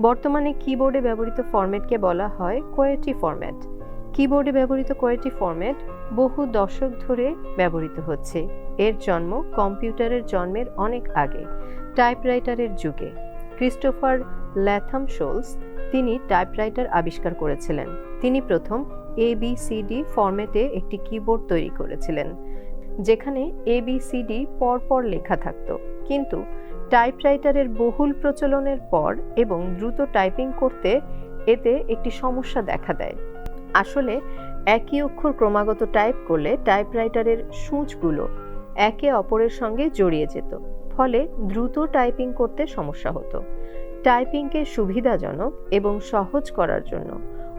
বর্তমানে কিবোর্ডে ব্যবহৃত ফরম্যাটকে বলা হয় কোয়েটি ফরম্যাট কিবোর্ডে ব্যবহৃত কোয়েটি ফরম্যাট বহু দশক ধরে ব্যবহৃত হচ্ছে। এর জন্ম কম্পিউটারের জন্মের অনেক আগে টাইপরাইটারের যুগে। ক্রিস্টোফার ল্যাথাম শোলস তিনি টাইপরাইটার আবিষ্কার করেছিলেন। তিনি প্রথম এ বি সি ডি ফরম্যাটে একটি কিবোর্ড তৈরি করেছিলেন, যেখানে এবিসিডি পরপর লেখা থাকত। কিন্তু টাইপরাইটারের বহুল প্রচলনের পর এবং দ্রুত টাইপিং করতে এতে একটি সমস্যা দেখা দেয়। আসলে, একই অক্ষর ক্রমাগত টাইপ করলে টাইপরাইটারের সূচগুলো একে অপরের সঙ্গে জড়িয়ে যেত, ফলে দ্রুত টাইপিং করতে সমস্যা হতো। টাইপিংকে সুবিধাজনক এবং সহজ করার জন্য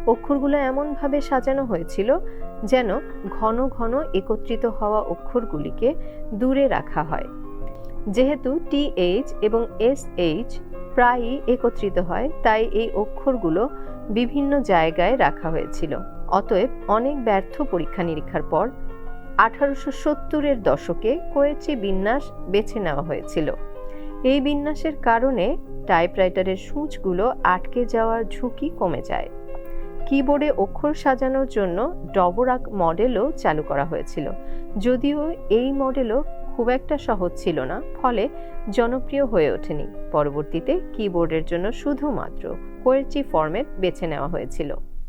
অক্ষরগুলো এমনভাবে সাজানো হয়েছিল যেন ঘন ঘন একত্রিত হওয়া অক্ষরগুলিকে দূরে রাখা হয়। যেহেতু টিএইচ এবং এসএইচ প্রায়ই একত্রিত হয়, তাই এই অক্ষরগুলো বিভিন্ন জায়গায় রাখা হয়েছিল। অতএব অনেক ব্যর্থ পরীক্ষা নিরীক্ষার পর আঠারোশো সত্তরের দশকে কোয়েচি বিন্যাস বেছে নেওয়া হয়েছিল। এই বিন্যাসের কারণে টাইপরাইটারের সূচগুলো আটকে যাওয়ার ঝুঁকি কমে যায়। কিবোর্ডে অক্ষর সাজানোর জন্য ডবরাক মডেলও চালু করা হয়েছিল। যদিও এই মডেলও খুব একটা সহজ ছিল না, ফলে জনপ্রিয় হয়ে ওঠেনি। পরবর্তীতে কিবোর্ডের জন্য শুধুমাত্র কোয়েরচি ফরম্যাট বেছে নেওয়া হয়েছিল।